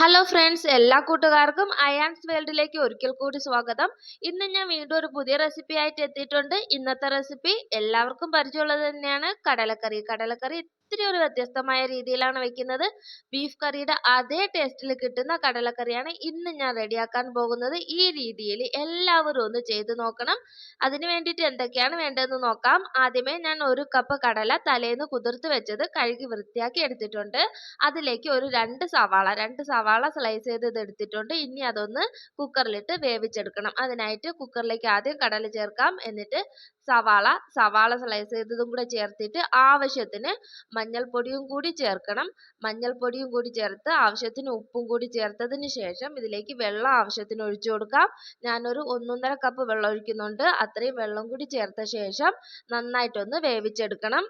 Hello friends എല്ലാ കൂട്ടുകാർക്കും അയാൻസ് വേൾഡിലേക്ക് ഒരിക്കൽ കൂടി സ്വാഗതം. ഇന്ന് ഞാൻ വീണ്ടും ഒരു പുതിയ റെസിപ്പി ആയിട്ട് എത്തിയിട്ടുണ്ട്. ഇന്നത്തെ റെസിപ്പി എല്ലാവർക്കും പരിചയമുള്ളത് തന്നെയാണ്. കടലക്കറി. കടലക്കറി ഇത്തിരി ഒരു വ്യത്യസ്തമായ രീതിയിലാണ് വെക്കുന്നത്. ബീഫ് കറിയുടെ അതേ ടേസ്റ്റിൽ കിട്ടുന്ന കടലക്കറിയാണ് ഇന്ന് ഞാൻ റെഡിയാക്കാൻ പോകുന്നത്. ഈ രീതിയിൽ എല്ലാവരും ഒന്ന് ചെയ്തു നോക്കണം. അതിന് വേണ്ടിയിട്ട് എന്തൊക്കെയാണ് വേണ്ടതെന്ന് നോക്കാം. ആദ്യമേ ഞാൻ ഒരു കപ്പ് കടല തലേന്ന് കുതിർത്ത് വെച്ചത് കഴുകി വൃത്തിയാക്കി എടുത്തിട്ടുണ്ട്. അതിലേക്ക് ഒരു രണ്ട് സവാള രണ്ട് സവാള സ്ലൈസ് ചെയ്തത് എടുത്തിട്ടുണ്ട്. ഇനി അതൊന്ന് കുക്കറിലിട്ട് വേവിച്ചെടുക്കണം. അതിനായിട്ട് കുക്കറിലേക്ക് ആദ്യം കടല ചേർക്കാം. എന്നിട്ട് സവാള സവാള സ്ലൈസ് ചെയ്തതും കൂടെ ചേർത്തിട്ട് ആവശ്യത്തിന് മഞ്ഞൾപ്പൊടിയും കൂടി ചേർക്കണം. മഞ്ഞൾപ്പൊടിയും കൂടി ചേർത്ത് ആവശ്യത്തിന് ഉപ്പും കൂടി ചേർത്തതിന് ശേഷം ഇതിലേക്ക് വെള്ളം ആവശ്യത്തിന് ഒഴിച്ചു കൊടുക്കാം. ഞാനൊരു ഒന്നൊന്നര കപ്പ് വെള്ളം ഒഴിക്കുന്നുണ്ട്. അത്രയും വെള്ളം കൂടി ചേർത്ത ശേഷം നന്നായിട്ടൊന്ന് വേവിച്ചെടുക്കണം.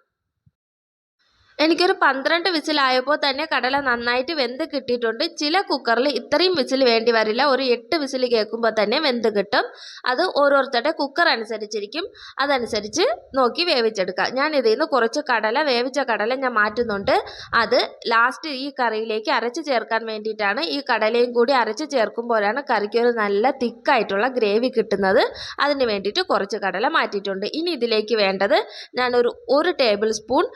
എനിക്കൊരു പന്ത്രണ്ട് വിസിലായപ്പോൾ തന്നെ കടല നന്നായിട്ട് വെന്ത് കിട്ടിയിട്ടുണ്ട്. ചില കുക്കറിൽ ഇത്രയും വിസിൽ വേണ്ടി വരില്ല. ഒരു എട്ട് വിസിൽ കേൾക്കുമ്പോൾ തന്നെ വെന്ത് കിട്ടും. അത് ഓരോരുത്തരുടെ കുക്കർ അനുസരിച്ചിരിക്കും. അതനുസരിച്ച് നോക്കി വേവിച്ചെടുക്കുക. ഞാൻ ഇതിൽ നിന്ന് കുറച്ച് കടല വേവിച്ച കടല ഞാൻ മാറ്റുന്നുണ്ട്. അത് ലാസ്റ്റ് ഈ കറിയിലേക്ക് അരച്ച് ചേർക്കാൻ വേണ്ടിയിട്ടാണ് ഈ കടലയും കൂടി അരച്ച് ചേർക്കുമ്പോഴാണ് കറിക്ക് ഒരു നല്ല തിക്കായിട്ടുള്ള ഗ്രേവി കിട്ടുന്നത്. അതിന് വേണ്ടിയിട്ട് കുറച്ച് കടല മാറ്റിയിട്ടുണ്ട്. ഇനി ഇതിലേക്ക് വേണ്ടത് ഞാനൊരു ഒരു ടേബിൾ സ്പൂൺ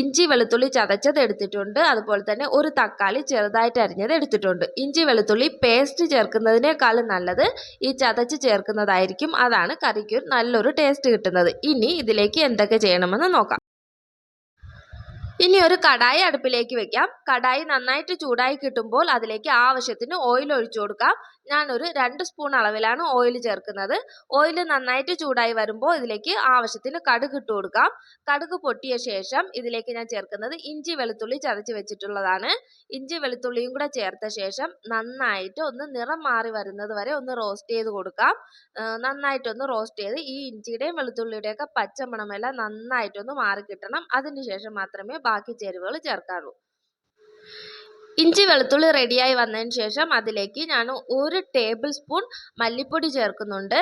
ഇഞ്ചി വെളുത്തുള്ളി ചതച്ചത് എടുത്തിട്ടുണ്ട്. അതുപോലെ തന്നെ ഒരു തക്കാളി ചെറുതായിട്ട് അരിഞ്ഞത് എടുത്തിട്ടുണ്ട്. ഇഞ്ചി വെളുത്തുള്ളി പേസ്റ്റ് ചേർക്കുന്നതിനേക്കാളും നല്ലത് ഈ ചതച്ച് ചേർക്കുന്നതായിരിക്കും. അതാണ് കറിക്ക് നല്ലൊരു ടേസ്റ്റ് കിട്ടുന്നത്. ഇനി ഇതിലേക്ക് എന്തൊക്കെ ചെയ്യണമെന്ന് നോക്കാം. ഇനി ഒരു കടായി അടുപ്പിലേക്ക് വെക്കാം. കടായി നന്നായിട്ട് ചൂടായി കിട്ടുമ്പോൾ അതിലേക്ക് ആവശ്യത്തിന് ഓയിൽ ഒഴിച്ചു കൊടുക്കാം. ഞാനൊരു രണ്ട് സ്പൂൺ അളവിലാണ് ഓയിൽ ചേർക്കുന്നത്. ഓയിൽ നന്നായിട്ട് ചൂടായി വരുമ്പോൾ ഇതിലേക്ക് ആവശ്യത്തിന് കടുക് ഇട്ട് കൊടുക്കാം. കടുക് പൊട്ടിയ ശേഷം ഇതിലേക്ക് ഞാൻ ചേർക്കുന്നത് ഇഞ്ചി വെളുത്തുള്ളി ചതച്ച് വെച്ചിട്ടുള്ളതാണ്. ഇഞ്ചി വെളുത്തുള്ളിയും കൂടെ ചേർത്ത ശേഷം നന്നായിട്ട് ഒന്ന് നിറം മാറി വരുന്നത് വരെ ഒന്ന് റോസ്റ്റ് ചെയ്ത് കൊടുക്കാം. നന്നായിട്ടൊന്ന് റോസ്റ്റ് ചെയ്ത് ഈ ഇഞ്ചിയുടെയും വെളുത്തുള്ളിയുടെയൊക്കെ പച്ചമണമെല്ലാം നന്നായിട്ടൊന്ന് മാറി കിട്ടണം. അതിനുശേഷം മാത്രമേ ബാക്കി ചേരുവകൾ ചേർക്കാറുള്ളൂ. ഇഞ്ചി വെളുത്തുള്ളി റെഡിയായി വന്നതിന് ശേഷം അതിലേക്ക് ഞാൻ ഒരു ടേബിൾ സ്പൂൺ മല്ലിപ്പൊടി ചേർക്കുന്നുണ്ട്.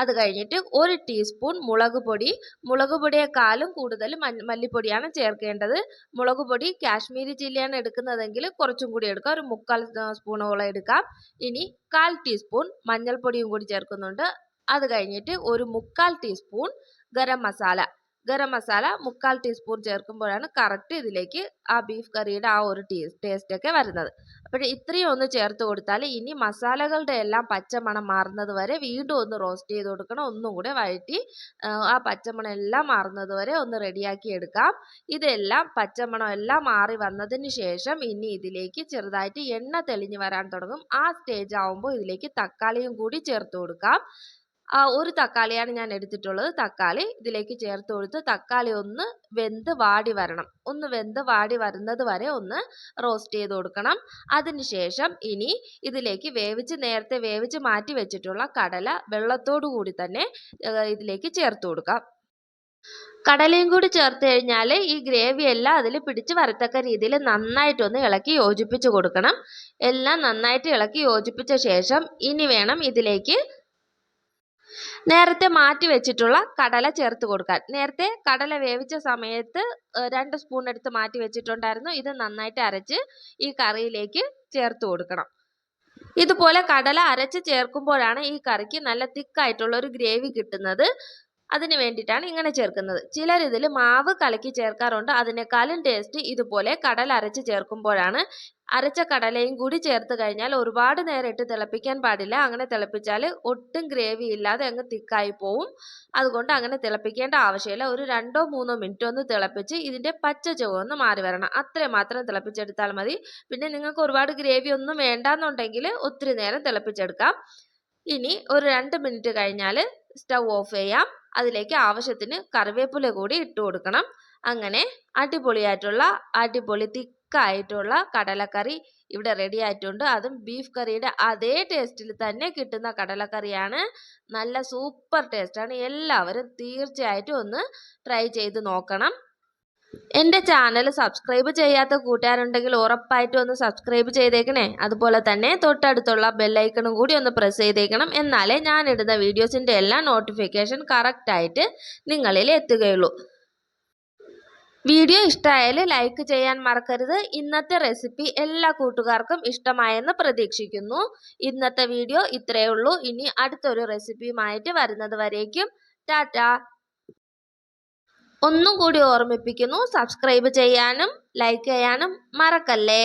അത് കഴിഞ്ഞിട്ട് ഒരു ടീസ്പൂൺ മുളക് പൊടി. മുളക് പൊടിയേക്കാളും കൂടുതൽ മല്ലിപ്പൊടിയാണ് ചേർക്കേണ്ടത്. മുളക് പൊടി കാശ്മീരി ചില്ലിയാണ് എടുക്കുന്നതെങ്കിൽ കുറച്ചും കൂടി എടുക്കാം. ഒരു മുക്കാൽ സ്പൂണോളം എടുക്കാം. ഇനി കാൽ ടീസ്പൂൺ മഞ്ഞൾപ്പൊടിയും കൂടി ചേർക്കുന്നുണ്ട്. അത് കഴിഞ്ഞിട്ട് ഒരു മുക്കാൽ ടീസ്പൂൺ ഗരം മസാല. ഗരം മസാല മുക്കാൽ ടീസ്പൂൺ ചേർക്കുമ്പോഴാണ് കറക്റ്റ് ഇതിലേക്ക് ആ ബീഫ് കറിയുടെ ആ ഒരു ടേസ്റ്റ് ഒക്കെ വരുന്നത്. അപ്പോൾ ഇത്രയും ഒന്ന് ചേർത്ത് കൊടുത്താൽ ഇനി മസാലകളുടെ എല്ലാം പച്ചമണം മാറുന്നത് വരെ വീണ്ടും ഒന്ന് റോസ്റ്റ് ചെയ്ത് കൊടുക്കണം. ഒന്നും കൂടെ വഴറ്റി ആ പച്ചമണം എല്ലാം മാറുന്നത് വരെ ഒന്ന് റെഡിയാക്കി എടുക്കാം. ഇതെല്ലാം പച്ചമണം എല്ലാം മാറി വന്നതിന് ശേഷം ഇനി ഇതിലേക്ക് ചെറുതായിട്ട് എണ്ണ തെളിഞ്ഞ് വരാൻ തുടങ്ങും. ആ സ്റ്റേജ് ആവുമ്പോൾ ഇതിലേക്ക് തക്കാളിയും കൂടി ചേർത്ത് കൊടുക്കാം. ഒരു തക്കാളിയാണ് ഞാൻ എടുത്തിട്ടുള്ളത്. തക്കാളി ഇതിലേക്ക് ചേർത്ത് കൊടുത്ത് തക്കാളി ഒന്ന് വെന്ത് വാടി വരണം. ഒന്ന് വെന്ത് വാടി വരുന്നത് വരെ ഒന്ന് റോസ്റ്റ് ചെയ്ത് കൊടുക്കണം. അതിനുശേഷം ഇനി ഇതിലേക്ക് വേവിച്ച് നേരത്തെ വേവിച്ച് മാറ്റി വെച്ചിട്ടുള്ള കടല വെള്ളത്തോടു കൂടി തന്നെ ഇതിലേക്ക് ചേർത്ത് കൊടുക്കാം. കടലയും കൂടി ചേർത്ത് കഴിഞ്ഞാൽ ഈ ഗ്രേവി എല്ലാം അതിൽ പിടിച്ച് വരത്തക്ക രീതിയിൽ നന്നായിട്ടൊന്ന് ഇളക്കി യോജിപ്പിച്ച് കൊടുക്കണം. എല്ലാം നന്നായിട്ട് ഇളക്കി യോജിപ്പിച്ച ശേഷം ഇനി വേണം ഇതിലേക്ക് നേരത്തെ മാറ്റി വെച്ചിട്ടുള്ള കടല ചേർത്ത് കൊടുക്കാൻ. നേരത്തെ കടല വേവിച്ച സമയത്ത് രണ്ട് സ്പൂൺ എടുത്ത് മാറ്റി വെച്ചിട്ടുണ്ടായിരുന്നു. ഇത് നന്നായിട്ട് അരച്ച് ഈ കറിയിലേക്ക് ചേർത്ത് കൊടുക്കണം. ഇതുപോലെ കടല അരച്ച് ചേർക്കുമ്പോഴാണ് ഈ കറിക്ക് നല്ല തിക്കായിട്ടുള്ള ഒരു ഗ്രേവി കിട്ടുന്നത്. അതിന് വേണ്ടിയിട്ടാണ് ഇങ്ങനെ ചേർക്കുന്നത്. ചിലർ ഇതിൽ മാവ് കലക്കി ചേർക്കാറുണ്ട്. അതിനേക്കാളും ടേസ്റ്റ് ഇതുപോലെ കടൽ അരച്ച് ചേർക്കുമ്പോഴാണ് അരച്ച കടലയും കൂടി ചേർത്ത് കഴിഞ്ഞാൽ ഒരുപാട് നേരം ഇട്ട് തിളപ്പിക്കാൻ പാടില്ല. അങ്ങനെ തിളപ്പിച്ചാൽ ഒട്ടും ഗ്രേവി ഇല്ലാതെ അങ്ങ് തിക്കായി പോവും. അതുകൊണ്ട് അങ്ങനെ തിളപ്പിക്കേണ്ട ആവശ്യമില്ല. ഒരു രണ്ടോ മൂന്നോ മിനിറ്റ് ഒന്ന് തിളപ്പിച്ച് ഇതിന്റെ പച്ച ചുവന്ന് മാറി വരണം. അത്രയും മാത്രം തിളപ്പിച്ചെടുത്താൽ മതി. പിന്നെ നിങ്ങൾക്ക് ഒരുപാട് ഗ്രേവി ഒന്നും വേണ്ടാന്നുണ്ടെങ്കിൽ ഒത്തിരി നേരം തിളപ്പിച്ചെടുക്കാം. ഇനി ഒരു രണ്ട് മിനിറ്റ് കഴിഞ്ഞാൽ സ്റ്റൗ ഓഫ് ചെയ്യാം. അതിലേക്ക് ആവശ്യത്തിന് കറിവേപ്പില കൂടി ഇട്ട് കൊടുക്കണം. അങ്ങനെ അടിപൊളിയായിട്ടുള്ള അടിപൊളി തിക്കായിട്ടുള്ള കടലക്കറി ഇവിടെ റെഡി ആയിട്ടുണ്ട്. അതും ബീഫ് കറിയുടെ അതേ ടേസ്റ്റിൽ തന്നെ കിട്ടുന്ന കടലക്കറിയാണ്. നല്ല സൂപ്പർ ടേസ്റ്റാണ് എല്ലാവരും തീർച്ചയായിട്ടും ഒന്ന് ട്രൈ ചെയ്ത് നോക്കണം. എന്റെ ചാനൽ സബ്സ്ക്രൈബ് ചെയ്യാത്ത കൂട്ടുകാരുണ്ടെങ്കിൽ ഉറപ്പായിട്ടും ഒന്ന് സബ്സ്ക്രൈബ് ചെയ്തേക്കണേ. അതുപോലെ തന്നെ തൊട്ടടുത്തുള്ള ബെല്ലൈക്കണും കൂടി ഒന്ന് പ്രസ് ചെയ്തേക്കണം. എന്നാലേ ഞാനിടുന്ന വീഡിയോസിന്റെ എല്ലാ നോട്ടിഫിക്കേഷൻ കറക്റ്റായിട്ട് നിങ്ങളിൽ എത്തുകയുള്ളൂ. വീഡിയോ ഇഷ്ടമായാൽ ലൈക്ക് ചെയ്യാൻ മറക്കരുത്. ഇന്നത്തെ റെസിപ്പി എല്ലാ കൂട്ടുകാർക്കും ഇഷ്ടമായെന്ന് പ്രതീക്ഷിക്കുന്നു. ഇന്നത്തെ വീഡിയോ ഇത്രയേ ഉള്ളൂ. ഇനി അടുത്തൊരു റെസിപ്പിയുമായിട്ട് വരുന്നത് വരേക്കും. ടാറ്റ. ഒന്നും കൂടി ഓർമ്മിപ്പിക്കുന്നു. സബ്സ്ക്രൈബ് ചെയ്യാനും ലൈക്ക് ചെയ്യാനും മറക്കല്ലേ?